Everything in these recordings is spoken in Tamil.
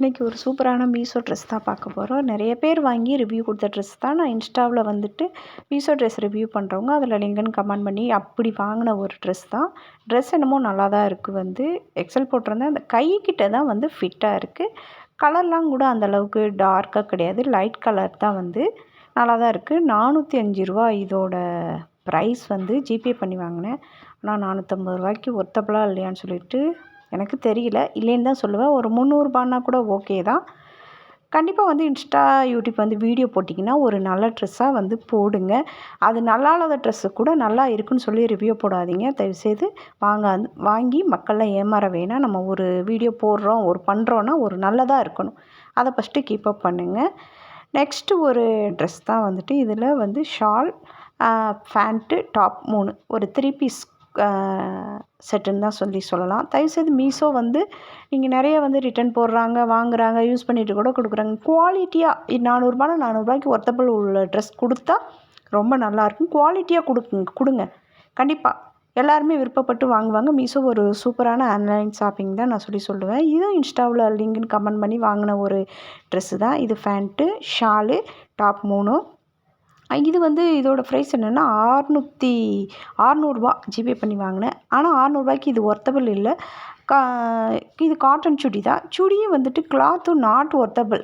இன்றைக்கி ஒரு சூப்பரான மீஷோ ட்ரெஸ் தான் பார்க்க போகிறோம் நிறைய பேர் வாங்கி ரிவ்யூ கொடுத்த ட்ரெஸ் தான். நான் இன்ஸ்டாவில் வந்துட்டு மீஷோ ட்ரெஸ் ரிவ்யூ பண்ணுறவங்க அதில் லிங்கன்னு கமெண்ட் பண்ணி அப்படி வாங்கின ஒரு ட்ரெஸ் தான். ட்ரெஸ் என்னமோ நல்லா தான் இருக்குது வந்து. எக்ஸல் போட்டிருந்தேன். அந்த கைக்கிட்ட தான் வந்து ஃபிட்டாக இருக்குது கலர்லாம் கூட அந்தளவுக்கு டார்க்காக கிடையாது. லைட் கலர் தான் வந்து நல்லா தான் இருக்குது நானூற்றி அஞ்சு ரூபா இதோட ப்ரைஸ் வந்து ஜிபே பண்ணி வாங்கினேன். ஆனால் நானூற்றம்பது ரூபாய்க்கு ஒர்த்தபுளாக இல்லையான்னு சொல்லிட்டு எனக்கு தெரியல. இல்லைன்னு தான் சொல்லுவேன். ஒரு முந்நூறுபான்னா கூட ஓகே தான். கண்டிப்பாக வந்து இன்ஸ்டா யூடியூப் வந்து வீடியோ போட்டிங்கன்னா ஒரு நல்ல ட்ரெஸ்ஸாக வந்து போடுங்க. அது நல்லா இல்லாத ட்ரெஸ்ஸு கூட நல்லா இருக்குன்னு சொல்லி ரிவ்யூ போடாதீங்க. தயவுசெய்து வாங்க வாங்கி மக்கள்லாம் ஏமாற வேணாம். நம்ம ஒரு வீடியோ போடுறோம் ஒரு பண்ணுறோன்னா ஒரு நல்லதாக இருக்கணும். அதை ஃபஸ்ட்டு கீப்பப் பண்ணுங்கள் நெக்ஸ்ட்டு ஒரு ட்ரெஸ் தான் வந்துட்டு. இதில் வந்து ஷால் ஃபேண்ட்டு டாப் மூணு. ஒரு த்ரீ பீஸ் செட்டுன்னு தான் சொல்லி சொல்லலாம். தயவுசெய்து மீஷோ வந்து நீங்கள் நிறைய வந்து ரிட்டன் போடுறாங்க வாங்குறாங்க யூஸ் பண்ணிட்டு கூட கொடுக்குறாங்க. குவாலிட்டியாக நானூறுபானா நானூறுபாய்க்கு ஒர்த்தபிள் உள்ள ட்ரெஸ் கொடுத்தா ரொம்ப நல்லாயிருக்கும் குவாலிட்டியாக கொடுக்குங்க கொடுங்க. கண்டிப்பாக எல்லாருமே விருப்பப்பட்டு வாங்குவாங்க. மீஷோ ஒரு சூப்பரான ஆன்லைன் ஷாப்பிங் தான் நான் சொல்லி சொல்லுவேன். இதுவும் இன்ஸ்டாவில் லிங்க்னு கமெண்ட் பண்ணி வாங்கின ஒரு ட்ரெஸ்ஸு தான். இது ஃபேண்ட்டு ஷாலு டாப் மூணும். இது வந்து இதோட ப்ரைஸ் என்னென்னா ஆறுநூற்றி ஆறுநூறுபா ஜிபே பண்ணி வாங்கினேன். ஆனால் ஆறுநூறுபாய்க்கு இது ஒர்த்தபிள் இல்லை. கா இது காட்டன் சுடி தான். சுடியும் வந்துட்டு கிளாத்தும் நாட் ஒர்த்தபிள்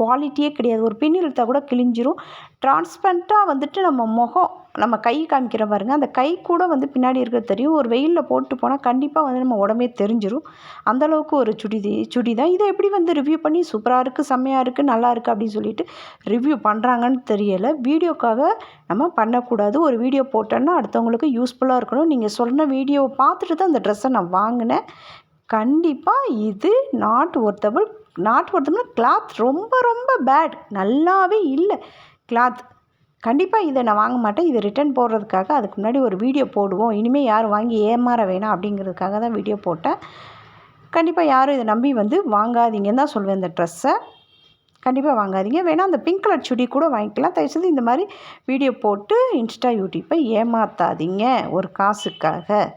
குவாலிட்டியே கிடையாது. ஒரு பின் இழுத்தா கூட கிழிஞ்சிரும். டிரான்ஸ்பரண்ட்டாக வந்துட்டு நம்ம முகம் நம்ம கை காமிக்கிற பாருங்க அந்த கை கூட வந்து பின்னாடி இருக்கிறது தெரியும். ஒரு வெயிலில் போட்டு போனால் கண்டிப்பாக வந்து நம்ம உடம்பே தெரிஞ்சிடும் அந்தளவுக்கு ஒரு சுடி சுடி தான் இதை எப்படி வந்து ரிவ்யூ பண்ணி சூப்பராக இருக்குது செம்மையாக இருக்குது நல்லா இருக்குது அப்படின்னு சொல்லிட்டு ரிவ்யூ பண்ணுறாங்கன்னு தெரியலை. வீடியோக்காக நம்ம பண்ணக்கூடாது. ஒரு வீடியோ போட்டோன்னா அடுத்தவங்களுக்கு யூஸ்ஃபுல்லாக இருக்கணும். நீங்கள் சொன்ன வீடியோவை பார்த்துட்டு தான் அந்த ட்ரெஸ்ஸை நான் வாங்கினேன். கண்டிப்பாக இது நாட் ஒர்த்தபிள் நாட் ஒர்த்தபிள்னா கிளாத் ரொம்ப ரொம்ப பேட் நல்லாவே இல்லை. கிளாத் கண்டிப்பாக இதை நான் வாங்க மாட்டேன். இதை ரிட்டன் போடுறதுக்காக அதுக்கு முன்னாடி ஒரு வீடியோ போடுவோம். இனிமேல் யாரும் வாங்கி ஏமாற வேணாம் அப்படிங்கிறதுக்காக தான் வீடியோ போட்டேன். கண்டிப்பாக யாரும் இதை நம்பி வந்து வாங்காதீங்கன்னு தான் சொல்லுவேன் இந்த ட்ரெஸ்ஸை கண்டிப்பாக வாங்காதீங்க. வேணால் அந்த பிங்க் கலர் சுடி கூட வாங்கிக்கலாம். தயவுசெய்து இந்த மாதிரி வீடியோ போட்டு இன்ஸ்டா யூடியூப்பை ஏமாற்றாதீங்க ஒரு காசுக்காக.